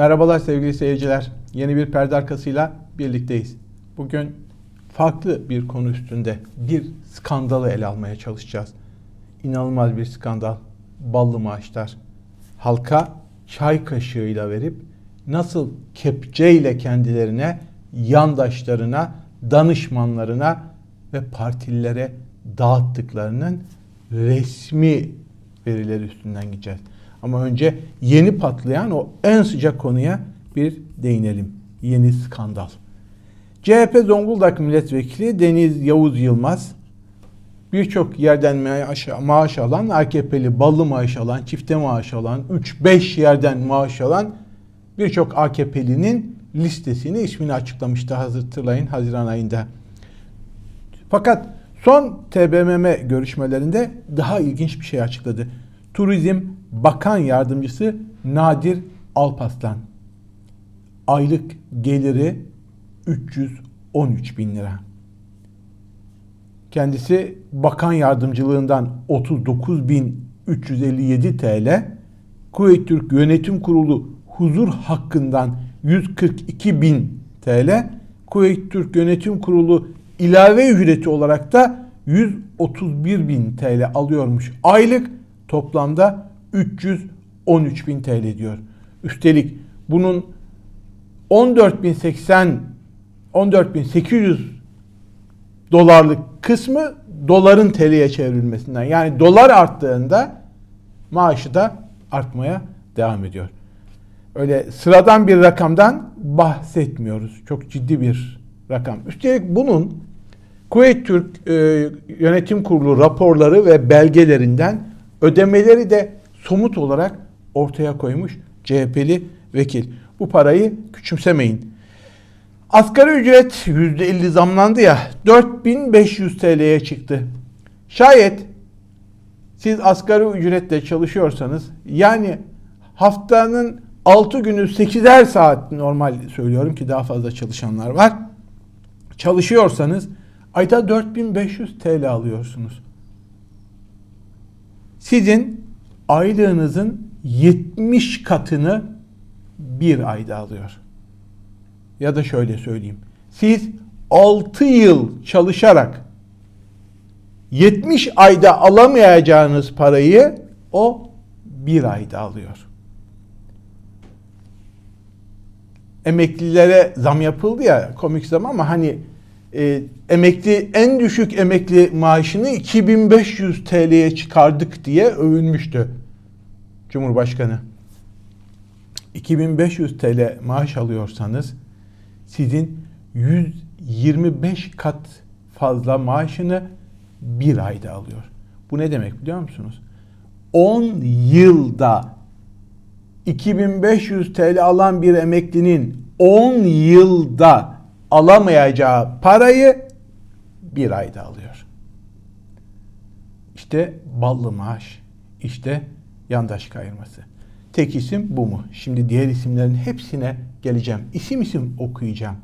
Merhabalar sevgili seyirciler. Yeni bir perde arkasıyla birlikteyiz. Bugün farklı bir konu üstünde bir skandalı ele almaya çalışacağız. İnanılmaz bir skandal. Ballı maaşlar. Halka çay kaşığıyla verip nasıl kepçeyle kendilerine, yandaşlarına, danışmanlarına ve partililere dağıttıklarının resmi verileri üstünden gideceğiz. Ama önce yeni patlayan o en sıcak konuya bir değinelim. Yeni skandal. CHP Zonguldak Milletvekili Deniz Yavuz Yılmaz birçok yerden maaş, alan, AKP'li ballı maaş alan, çifte maaş alan, 3-5 yerden maaş alan birçok AKP'linin listesini, ismini açıklamıştı hatırlayın Haziran ayında. Fakat son TBMM görüşmelerinde daha ilginç bir şey açıkladı. Turizm Bakan Yardımcısı Nadir Alpaslan. Aylık geliri 313 bin lira. Kendisi bakan yardımcılığından 39.357 TL, Kuveyt Türk Yönetim Kurulu huzur hakkından 142 bin TL, Kuveyt Türk Yönetim Kurulu ilave ücreti olarak da 131 bin TL alıyormuş. Aylık toplamda 313 bin TL diyor. Üstelik bunun 14.080 14.800 dolarlık kısmı doların TL'ye çevrilmesinden. Yani dolar arttığında maaşı da artmaya devam ediyor. Öyle sıradan bir rakamdan bahsetmiyoruz. Çok ciddi bir rakam. Üstelik bunun Kuveyt Türk e, Yönetim Kurulu raporları ve belgelerinden ödemeleri de somut olarak ortaya koymuş CHP'li vekil. Bu parayı küçümsemeyin. Asgari ücret %50 zamlandı ya 4500 TL'ye çıktı. Şayet siz asgari ücretle çalışıyorsanız yani haftanın 6 günü 8'er saat normal söylüyorum ki daha fazla çalışanlar var. Çalışıyorsanız ayda 4500 TL alıyorsunuz. Sizin aylığınızın 70 katını bir ayda alıyor. Ya da şöyle söyleyeyim. Siz 6 yıl çalışarak 70 ayda alamayacağınız parayı o bir ayda alıyor. Emeklilere zam yapıldı ya komik zam ama hani e, emekli en düşük emekli maaşını 2500 TL'ye çıkardık diye övünmüştü Cumhurbaşkanı. 2500 TL maaş alıyorsanız sizin 125 kat fazla maaşını bir ayda alıyor. Bu ne demek biliyor musunuz? 10 yılda 2500 TL alan bir emeklinin 10 yılda alamayacağı parayı bir ayda alıyor. İşte ballı maaş, işte yandaş kayırması. Tek isim bu mu? Şimdi diğer isimlerin hepsine geleceğim. İsim isim okuyacağım.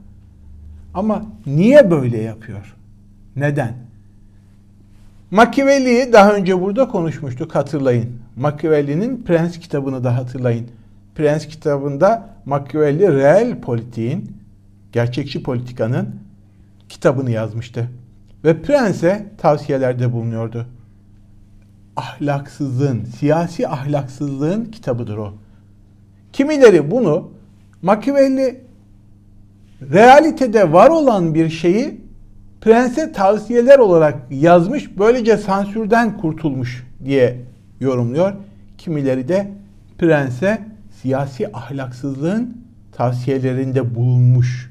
Ama niye böyle yapıyor? Neden? Machiavelli'yi daha önce burada konuşmuştuk hatırlayın. Machiavelli'nin Prens kitabını da hatırlayın. Prens kitabında Machiavelli reel politiğin, gerçekçi politikanın kitabını yazmıştı. Ve Prens'e tavsiyelerde bulunuyordu ahlaksızlığın, siyasi ahlaksızlığın kitabıdır o. Kimileri bunu Machiavelli realitede var olan bir şeyi prense tavsiyeler olarak yazmış, böylece sansürden kurtulmuş diye yorumluyor. Kimileri de prense siyasi ahlaksızlığın tavsiyelerinde bulunmuş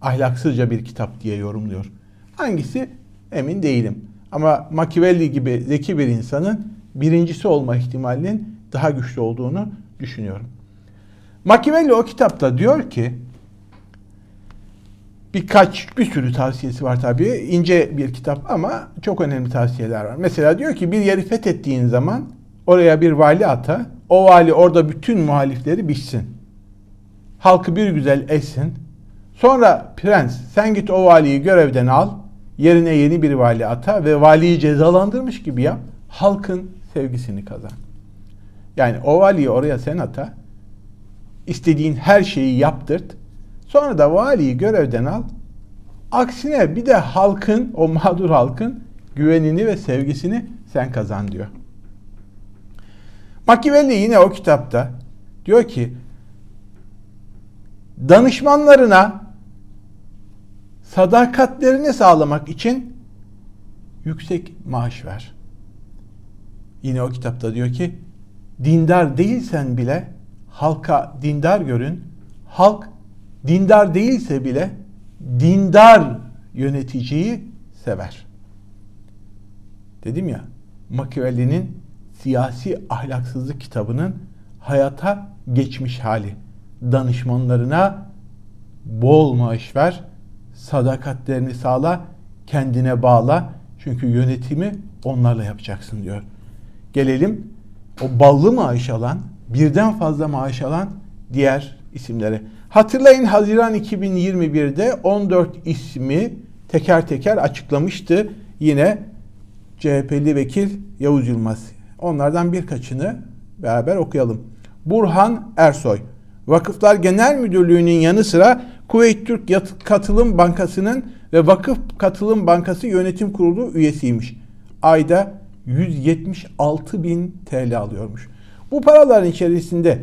ahlaksızca bir kitap diye yorumluyor. Hangisi emin değilim. Ama Machiavelli gibi zeki bir insanın birincisi olma ihtimalinin daha güçlü olduğunu düşünüyorum. Machiavelli o kitapta diyor ki birkaç bir sürü tavsiyesi var tabii. ince bir kitap ama çok önemli tavsiyeler var. Mesela diyor ki bir yeri fethettiğin zaman oraya bir vali ata. O vali orada bütün muhalifleri biçsin. Halkı bir güzel etsin. Sonra prens sen git o valiyi görevden al Yerine yeni bir vali ata ve valiyi cezalandırmış gibi yap. Halkın sevgisini kazan. Yani o valiyi oraya sen ata. istediğin her şeyi yaptırt. Sonra da valiyi görevden al. Aksine bir de halkın, o mağdur halkın güvenini ve sevgisini sen kazan diyor. Machiavelli yine o kitapta diyor ki danışmanlarına sadakatlerini sağlamak için yüksek maaş ver. Yine o kitapta diyor ki dindar değilsen bile halka dindar görün. Halk dindar değilse bile dindar yöneticiyi sever. Dedim ya Machiavelli'nin siyasi ahlaksızlık kitabının hayata geçmiş hali. Danışmanlarına bol maaş ver, sadakatlerini sağla, kendine bağla. Çünkü yönetimi onlarla yapacaksın diyor. Gelelim o ballı maaş alan, birden fazla maaş alan diğer isimlere. Hatırlayın Haziran 2021'de 14 ismi teker teker açıklamıştı yine CHP'li vekil Yavuz Yılmaz. Onlardan birkaçını beraber okuyalım. Burhan Ersoy, Vakıflar Genel Müdürlüğü'nün yanı sıra Kuveyt Türk Katılım Bankası'nın ve Vakıf Katılım Bankası Yönetim Kurulu üyesiymiş. Ayda 176 bin TL alıyormuş. Bu paraların içerisinde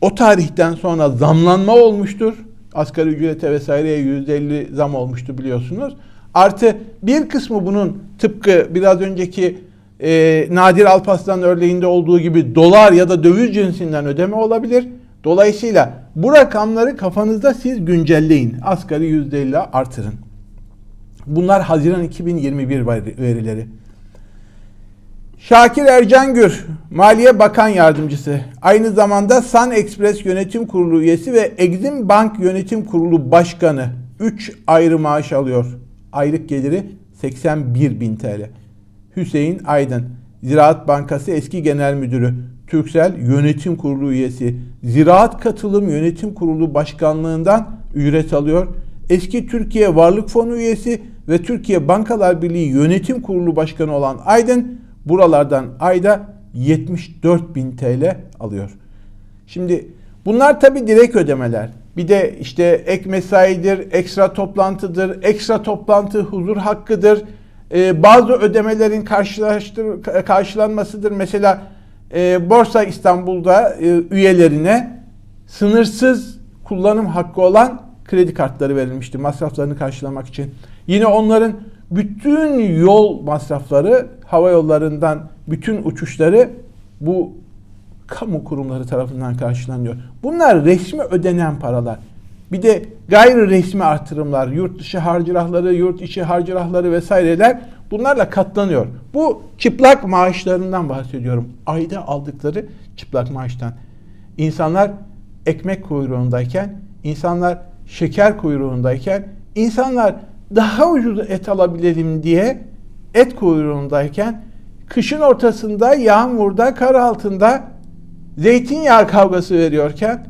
o tarihten sonra zamlanma olmuştur. Asgari ücrete vesaireye %50 zam olmuştu biliyorsunuz. Artı bir kısmı bunun tıpkı biraz önceki e, Nadir Alpaslan örneğinde olduğu gibi dolar ya da döviz cinsinden ödeme olabilir. Dolayısıyla bu rakamları kafanızda siz güncelleyin. Asgari %50 artırın. Bunlar Haziran 2021 verileri. Şakir Ercangür, Maliye Bakan Yardımcısı. Aynı zamanda Sun Express Yönetim Kurulu üyesi ve Exim Bank Yönetim Kurulu Başkanı. 3 ayrı maaş alıyor. Aylık geliri 81 bin TL. Hüseyin Aydın, Ziraat Bankası eski genel müdürü, Türksel Yönetim Kurulu üyesi, Ziraat Katılım Yönetim Kurulu Başkanlığından ücret alıyor. Eski Türkiye Varlık Fonu üyesi ve Türkiye Bankalar Birliği Yönetim Kurulu Başkanı olan Aydın buralardan ayda 74 bin TL alıyor. Şimdi bunlar tabi direkt ödemeler. Bir de işte ek mesaidir, ekstra toplantıdır, ekstra toplantı huzur hakkıdır. Ee, bazı ödemelerin karşılanmasıdır. Mesela e, Borsa İstanbul'da e, üyelerine sınırsız kullanım hakkı olan kredi kartları verilmişti masraflarını karşılamak için. Yine onların bütün yol masrafları hava yollarından bütün uçuşları bu kamu kurumları tarafından karşılanıyor. Bunlar resmi ödenen paralar. Bir de gayri resmi artırımlar, yurt dışı harcırahları, yurt içi harcırahları vesaireler bunlarla katlanıyor. Bu çıplak maaşlarından bahsediyorum. Ayda aldıkları çıplak maaştan. İnsanlar ekmek kuyruğundayken, insanlar şeker kuyruğundayken, insanlar daha ucuz et alabilelim diye et kuyruğundayken kışın ortasında yağmurda kar altında zeytinyağı kavgası veriyorken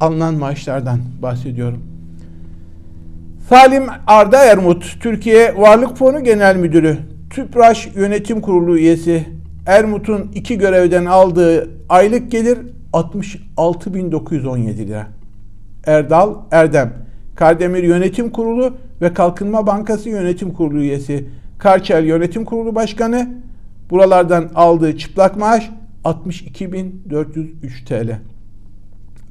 alınan maaşlardan bahsediyorum. Salim Arda Ermut, Türkiye Varlık Fonu Genel Müdürü, TÜPRAŞ Yönetim Kurulu üyesi Ermut'un iki görevden aldığı aylık gelir 66.917 lira. Erdal Erdem, Kardemir Yönetim Kurulu ve Kalkınma Bankası Yönetim Kurulu üyesi, Karçel Yönetim Kurulu Başkanı, buralardan aldığı çıplak maaş 62.403 TL.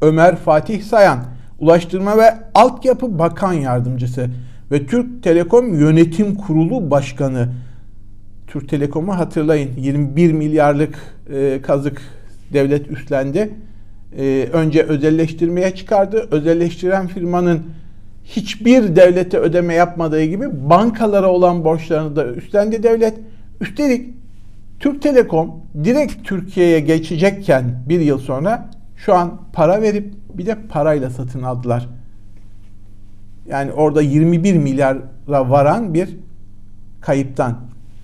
Ömer Fatih Sayan, Ulaştırma ve Altyapı Bakan Yardımcısı ve Türk Telekom Yönetim Kurulu Başkanı. Türk Telekom'u hatırlayın 21 milyarlık e, kazık devlet üstlendi. E, önce özelleştirmeye çıkardı. Özelleştiren firmanın hiçbir devlete ödeme yapmadığı gibi bankalara olan borçlarını da üstlendi devlet. Üstelik Türk Telekom direkt Türkiye'ye geçecekken bir yıl sonra şu an para verip bir de parayla satın aldılar. Yani orada 21 milyara varan bir kayıptan,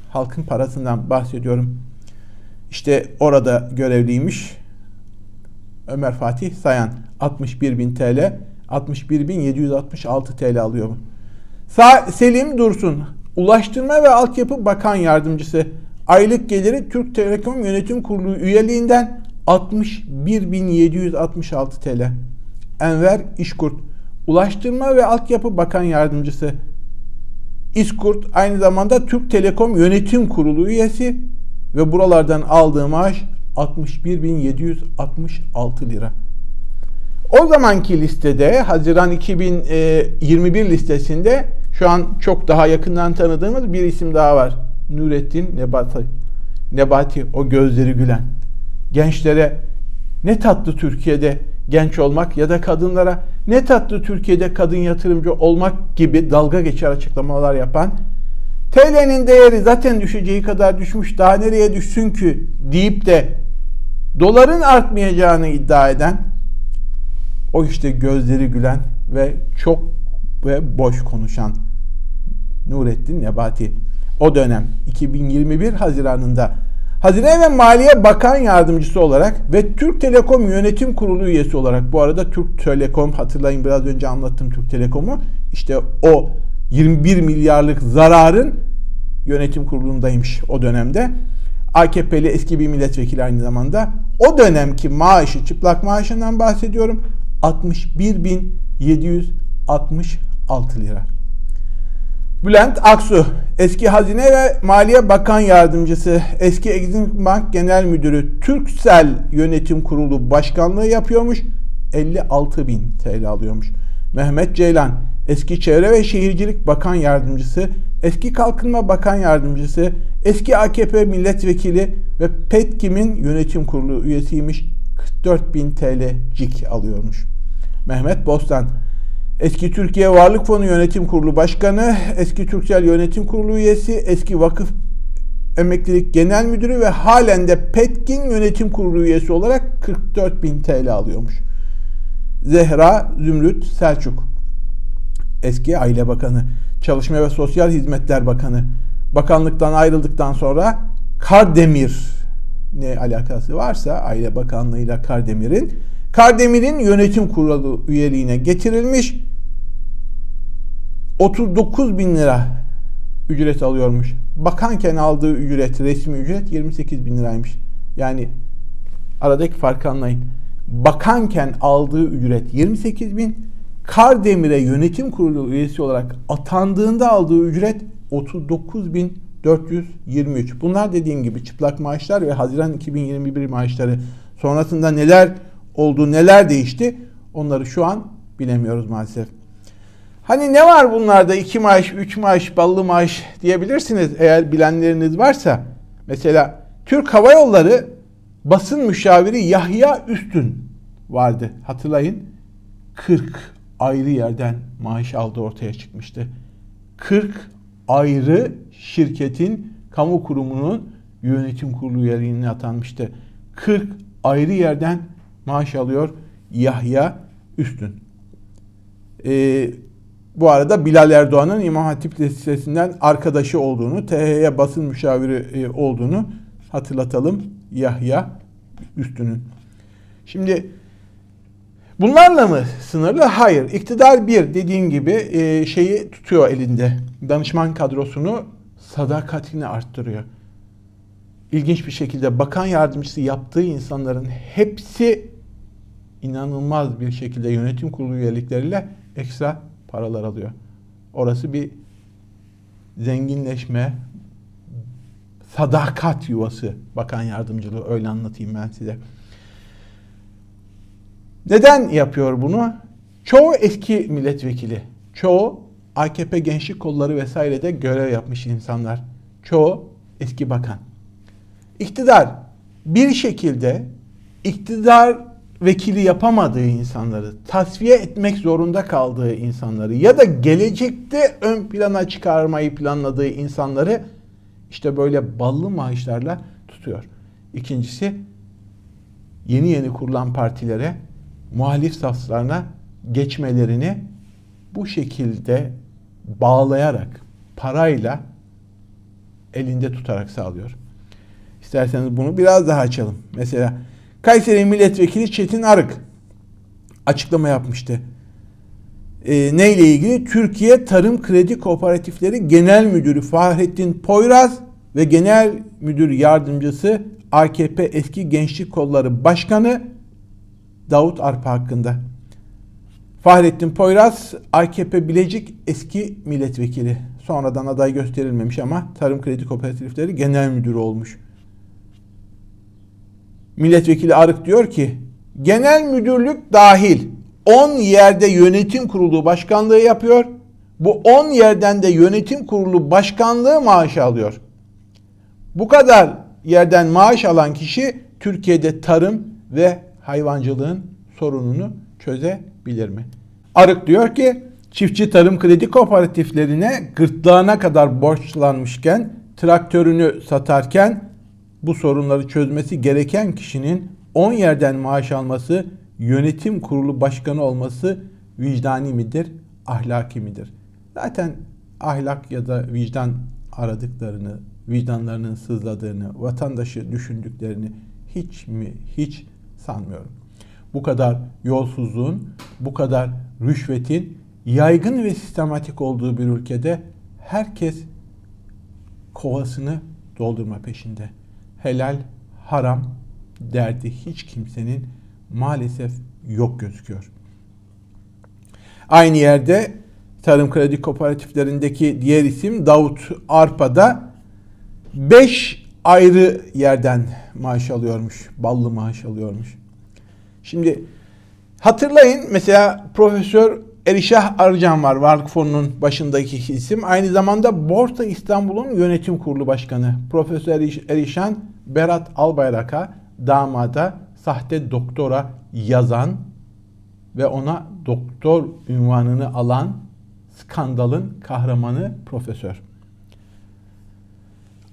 halkın parasından bahsediyorum. İşte orada görevliymiş Ömer Fatih Sayan 61 bin TL 61.766 TL alıyor. Sa Selim Dursun, Ulaştırma ve Altyapı Bakan Yardımcısı. Aylık geliri Türk Telekom Yönetim Kurulu üyeliğinden 61.766 TL. Enver İşkurt, Ulaştırma ve Altyapı Bakan Yardımcısı. İşkurt aynı zamanda Türk Telekom Yönetim Kurulu üyesi ve buralardan aldığı maaş 61.766 lira. O zamanki listede Haziran 2021 listesinde şu an çok daha yakından tanıdığımız bir isim daha var. Nurettin Nebati. Nebati o gözleri gülen. Gençlere ne tatlı Türkiye'de genç olmak ya da kadınlara ne tatlı Türkiye'de kadın yatırımcı olmak gibi dalga geçer açıklamalar yapan TL'nin değeri zaten düşeceği kadar düşmüş daha nereye düşsün ki deyip de doların artmayacağını iddia eden o işte gözleri gülen ve çok ve boş konuşan Nurettin Nebati. O dönem 2021 Haziran'ında Hazine ve Maliye Bakan Yardımcısı olarak ve Türk Telekom Yönetim Kurulu üyesi olarak bu arada Türk Telekom hatırlayın biraz önce anlattım Türk Telekom'u işte o 21 milyarlık zararın yönetim kurulundaymış o dönemde. AKP'li eski bir milletvekili aynı zamanda. O dönemki maaşı, çıplak maaşından bahsediyorum. 61.766 lira. Bülent Aksu, eski Hazine ve Maliye Bakan Yardımcısı, eski Exim Bank Genel Müdürü, Türksel Yönetim Kurulu Başkanlığı yapıyormuş. 56 bin TL alıyormuş. Mehmet Ceylan, eski Çevre ve Şehircilik Bakan Yardımcısı, eski Kalkınma Bakan Yardımcısı, eski AKP Milletvekili ve Petkim'in yönetim kurulu üyesiymiş. 44 bin TL cik alıyormuş. Mehmet Bostan, eski Türkiye Varlık Fonu Yönetim Kurulu Başkanı, eski Türksel Yönetim Kurulu üyesi, eski Vakıf Emeklilik Genel Müdürü ve halen de Petkin Yönetim Kurulu üyesi olarak 44 bin TL alıyormuş. Zehra Zümrüt Selçuk, eski Aile Bakanı, Çalışma ve Sosyal Hizmetler Bakanı, bakanlıktan ayrıldıktan sonra Kardemir ne alakası varsa Aile Bakanlığı'yla Kardemir'in Kardemir'in yönetim kurulu üyeliğine getirilmiş 39 bin lira ücret alıyormuş. Bakanken aldığı ücret, resmi ücret 28 bin liraymış. Yani aradaki farkı anlayın. Bakanken aldığı ücret 28 bin, Kardemir'e yönetim kurulu üyesi olarak atandığında aldığı ücret 39 bin 423. Bunlar dediğim gibi çıplak maaşlar ve Haziran 2021 maaşları. Sonrasında neler oldu, neler değişti onları şu an bilemiyoruz maalesef. Hani ne var bunlarda iki maaş, üç maaş, ballı maaş diyebilirsiniz eğer bilenleriniz varsa. Mesela Türk Hava Yolları basın müşaviri Yahya Üstün vardı. Hatırlayın 40 ayrı yerden maaş aldı ortaya çıkmıştı. 40 ayrı şirketin kamu kurumunun yönetim kurulu üyeliğine atanmıştı. 40 ayrı yerden maaş alıyor Yahya Üstün. Ee, bu arada Bilal Erdoğan'ın İmam Hatip Lisesi'nden arkadaşı olduğunu, THY basın müşaviri e, olduğunu hatırlatalım Yahya Üstün'ün. Şimdi bunlarla mı sınırlı? Hayır. İktidar bir dediğim gibi e, şeyi tutuyor elinde. Danışman kadrosunu sadakatini arttırıyor. İlginç bir şekilde bakan yardımcısı yaptığı insanların hepsi inanılmaz bir şekilde yönetim kurulu üyelikleriyle ekstra paralar alıyor. Orası bir zenginleşme, sadakat yuvası bakan yardımcılığı öyle anlatayım ben size. Neden yapıyor bunu? Çoğu eski milletvekili, çoğu AKP gençlik kolları vesairede görev yapmış insanlar. Çoğu eski bakan. İktidar bir şekilde iktidar vekili yapamadığı insanları, tasfiye etmek zorunda kaldığı insanları ya da gelecekte ön plana çıkarmayı planladığı insanları işte böyle ballı maaşlarla tutuyor. İkincisi yeni yeni kurulan partilere muhalif saflarına geçmelerini bu şekilde bağlayarak parayla elinde tutarak sağlıyor. İsterseniz bunu biraz daha açalım. Mesela Kayseri Milletvekili Çetin Arık açıklama yapmıştı. E, neyle ilgili? Türkiye Tarım Kredi Kooperatifleri Genel Müdürü Fahrettin Poyraz ve Genel Müdür Yardımcısı AKP Eski Gençlik Kolları Başkanı Davut Arpa hakkında. Fahrettin Poyraz, AKP Bilecik eski milletvekili. Sonradan aday gösterilmemiş ama Tarım Kredi Kooperatifleri Genel Müdürü olmuş. Milletvekili Arık diyor ki, genel müdürlük dahil 10 yerde yönetim kurulu başkanlığı yapıyor. Bu 10 yerden de yönetim kurulu başkanlığı maaşı alıyor. Bu kadar yerden maaş alan kişi Türkiye'de tarım ve hayvancılığın sorununu çözebilir mi? Arık diyor ki çiftçi tarım kredi kooperatiflerine gırtlağına kadar borçlanmışken traktörünü satarken bu sorunları çözmesi gereken kişinin 10 yerden maaş alması, yönetim kurulu başkanı olması vicdani midir, ahlaki midir? Zaten ahlak ya da vicdan aradıklarını, vicdanlarının sızladığını, vatandaşı düşündüklerini hiç mi hiç sanmıyorum. Bu kadar yolsuzluğun, bu kadar rüşvetin yaygın ve sistematik olduğu bir ülkede herkes kovasını doldurma peşinde. Helal, haram derdi hiç kimsenin maalesef yok gözüküyor. Aynı yerde tarım kredi kooperatiflerindeki diğer isim Davut Arpa'da 5 ayrı yerden maaş alıyormuş. Ballı maaş alıyormuş. Şimdi hatırlayın mesela Profesör Erişah Arıcan var Varlık Fonu'nun başındaki isim. Aynı zamanda Borsa İstanbul'un yönetim kurulu başkanı. Profesör Erişan Berat Albayrak'a damada sahte doktora yazan ve ona doktor ünvanını alan skandalın kahramanı profesör.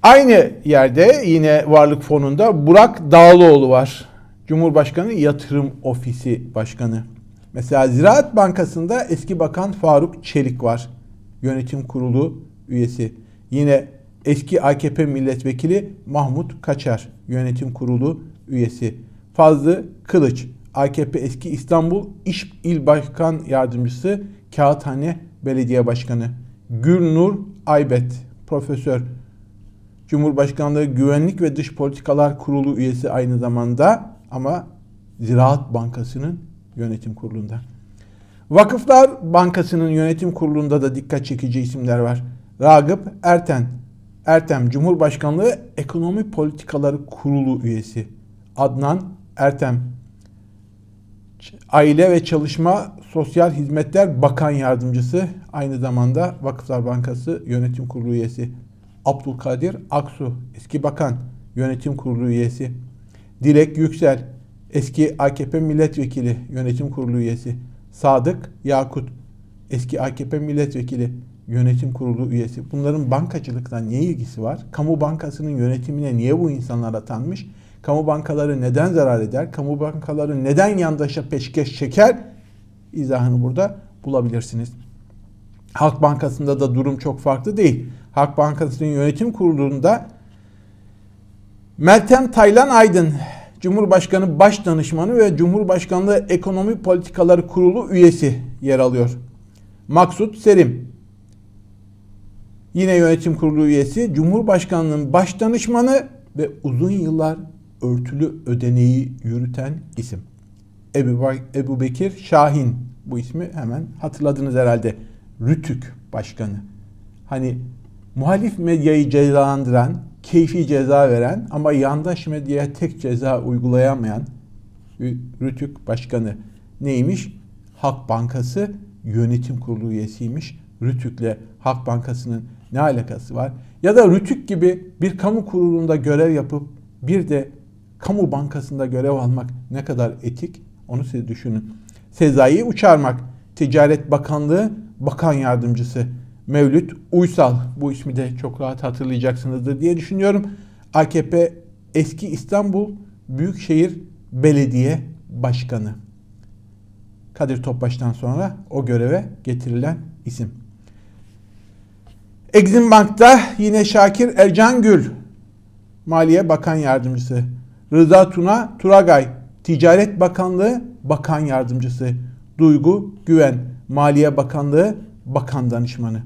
Aynı yerde yine Varlık Fonu'nda Burak Dağlıoğlu var. Cumhurbaşkanı Yatırım Ofisi Başkanı. Mesela Ziraat Bankası'nda eski bakan Faruk Çelik var. Yönetim kurulu üyesi. Yine eski AKP milletvekili Mahmut Kaçar yönetim kurulu üyesi. Fazlı Kılıç AKP eski İstanbul İş İl Başkan Yardımcısı Kağıthane Belediye Başkanı. Gülnur Aybet Profesör Cumhurbaşkanlığı Güvenlik ve Dış Politikalar Kurulu üyesi aynı zamanda ama Ziraat Bankası'nın yönetim kurulunda. Vakıflar Bankası'nın yönetim kurulunda da dikkat çekici isimler var. Ragıp Erten, Ertem Cumhurbaşkanlığı Ekonomi Politikaları Kurulu üyesi. Adnan Ertem Aile ve Çalışma Sosyal Hizmetler Bakan Yardımcısı, aynı zamanda Vakıflar Bankası Yönetim Kurulu üyesi. Abdülkadir Aksu, eski bakan, yönetim kurulu üyesi. Dilek Yüksel, eski AKP milletvekili, yönetim kurulu üyesi. Sadık Yakut, eski AKP milletvekili, yönetim kurulu üyesi. Bunların bankacılıkla ne ilgisi var? Kamu bankasının yönetimine niye bu insanlar atanmış? Kamu bankaları neden zarar eder? Kamu bankaları neden yandaşa peşkeş çeker? İzahını burada bulabilirsiniz. Halk Bankası'nda da durum çok farklı değil. Halk Bankası'nın yönetim kurulunda Meltem Taylan Aydın Cumhurbaşkanı Baş Danışmanı ve Cumhurbaşkanlığı Ekonomi Politikaları Kurulu üyesi yer alıyor. Maksut Serim yine yönetim kurulu üyesi, Cumhurbaşkanlığının baş danışmanı ve uzun yıllar örtülü ödeneği yürüten isim. Ebu, Ebu Bekir Şahin bu ismi hemen hatırladınız herhalde. Rütük Başkanı. Hani muhalif medyayı cezalandıran, keyfi ceza veren ama yandaş medyaya tek ceza uygulayamayan Rütük Başkanı neymiş? Halk Bankası yönetim kurulu üyesiymiş. Rütük'le Halk Bankası'nın ne alakası var? Ya da Rütük gibi bir kamu kurulunda görev yapıp bir de kamu bankasında görev almak ne kadar etik? Onu siz düşünün. Sezai Uçarmak, Ticaret Bakanlığı Bakan Yardımcısı. Mevlüt Uysal, bu ismi de çok rahat hatırlayacaksınızdır diye düşünüyorum. AKP eski İstanbul Büyükşehir Belediye Başkanı. Kadir Topbaş'tan sonra o göreve getirilen isim. Exim Bank'ta yine Şakir Ercangül, Maliye Bakan Yardımcısı. Rıza Tuna Turagay, Ticaret Bakanlığı Bakan Yardımcısı. Duygu Güven, Maliye Bakanlığı Bakan Danışmanı.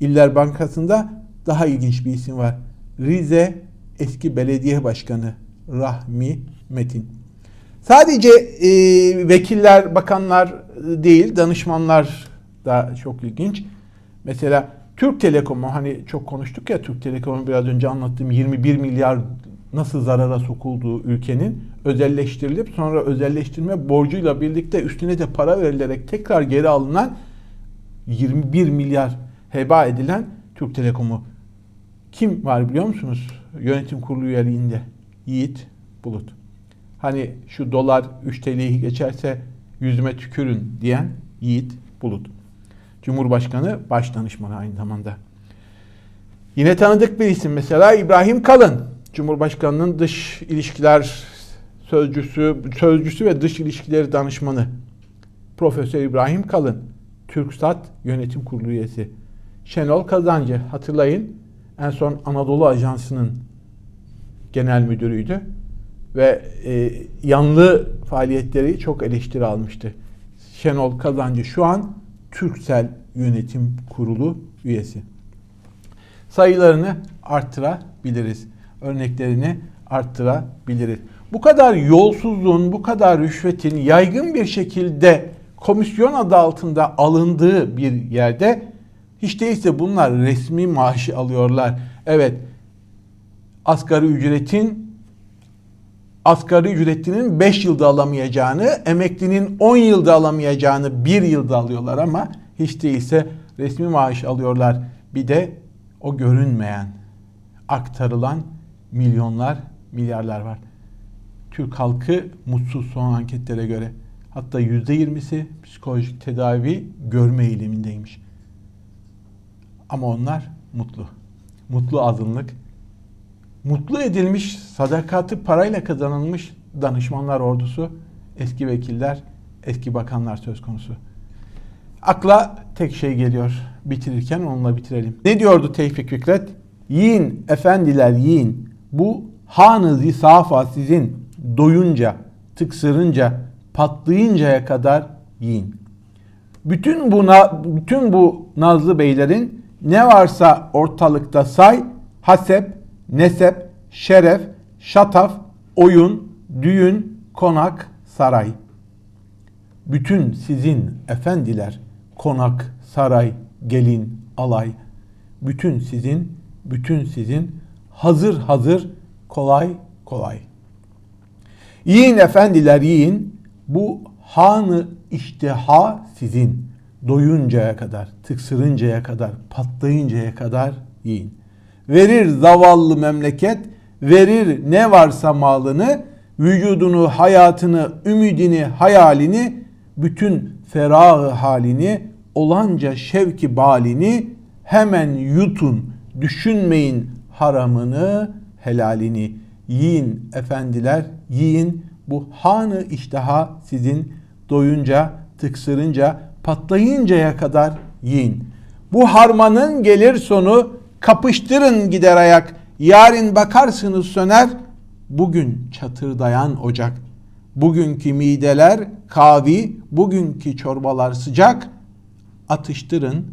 İller Bankası'nda daha ilginç bir isim var. Rize Eski Belediye Başkanı Rahmi Metin. Sadece e, vekiller, bakanlar değil, danışmanlar da çok ilginç. Mesela Türk Telekom'u hani çok konuştuk ya Türk Telekom'u biraz önce anlattığım 21 milyar nasıl zarara sokulduğu ülkenin özelleştirilip sonra özelleştirme borcuyla birlikte üstüne de para verilerek tekrar geri alınan 21 milyar heba edilen Türk Telekom'u kim var biliyor musunuz? Yönetim kurulu üyeliğinde Yiğit Bulut. Hani şu dolar 3 TL'yi geçerse yüzüme tükürün diyen Yiğit Bulut. Cumhurbaşkanı baş danışmanı aynı zamanda. Yine tanıdık bir isim mesela İbrahim Kalın. Cumhurbaşkanının dış ilişkiler sözcüsü, sözcüsü ve dış ilişkileri danışmanı. Profesör İbrahim Kalın. TürkSat Yönetim Kurulu üyesi. Şenol Kazancı hatırlayın en son Anadolu Ajansı'nın genel müdürüydü ve e, yanlı faaliyetleri çok eleştiri almıştı. Şenol Kazancı şu an Türksel Yönetim Kurulu üyesi. Sayılarını arttırabiliriz. Örneklerini arttırabiliriz. Bu kadar yolsuzluğun, bu kadar rüşvetin yaygın bir şekilde komisyon adı altında alındığı bir yerde hiç değilse bunlar resmi maaşı alıyorlar. Evet, asgari ücretin asgari ücretlinin 5 yılda alamayacağını, emeklinin 10 yılda alamayacağını 1 yılda alıyorlar ama hiç değilse resmi maaş alıyorlar. Bir de o görünmeyen, aktarılan milyonlar, milyarlar var. Türk halkı mutsuz son anketlere göre. Hatta %20'si psikolojik tedavi görme eğilimindeymiş. Ama onlar mutlu. Mutlu azınlık. Mutlu edilmiş, sadakati parayla kazanılmış danışmanlar ordusu, eski vekiller, eski bakanlar söz konusu. Akla tek şey geliyor. Bitirirken onunla bitirelim. Ne diyordu Tevfik Fikret? Yiyin efendiler yiyin. Bu hanı zisafa sizin doyunca, tıksırınca, patlayıncaya kadar yiyin. Bütün buna bütün bu nazlı beylerin ne varsa ortalıkta say, hasep, nesep, şeref, şataf, oyun, düğün, konak, saray. Bütün sizin efendiler, konak, saray, gelin, alay. Bütün sizin, bütün sizin hazır hazır, kolay kolay. Yiyin efendiler yiyin, bu hanı iştiha sizin. Doyuncaya kadar, tıksırıncaya kadar, patlayıncaya kadar yiyin. Verir zavallı memleket, verir ne varsa malını, vücudunu, hayatını, ümidini, hayalini, bütün ferahı halini, olanca şevki balini hemen yutun, düşünmeyin haramını, helalini. Yiyin efendiler, yiyin. Bu hanı iştaha sizin doyunca, tıksırınca, patlayıncaya kadar yiyin. Bu harmanın gelir sonu kapıştırın gider ayak. Yarın bakarsınız söner. Bugün çatırdayan ocak. Bugünkü mideler kavi, bugünkü çorbalar sıcak. Atıştırın,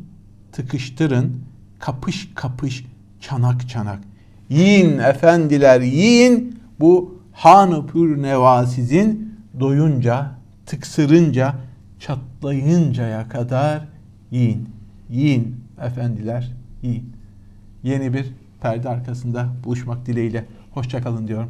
tıkıştırın, kapış kapış, çanak çanak. Yiyin efendiler yiyin. Bu hanı pür neva sizin doyunca, tıksırınca, çatlayıncaya kadar yiyin. Yiyin efendiler yiyin. Yeni bir perde arkasında buluşmak dileğiyle. Hoşçakalın diyorum.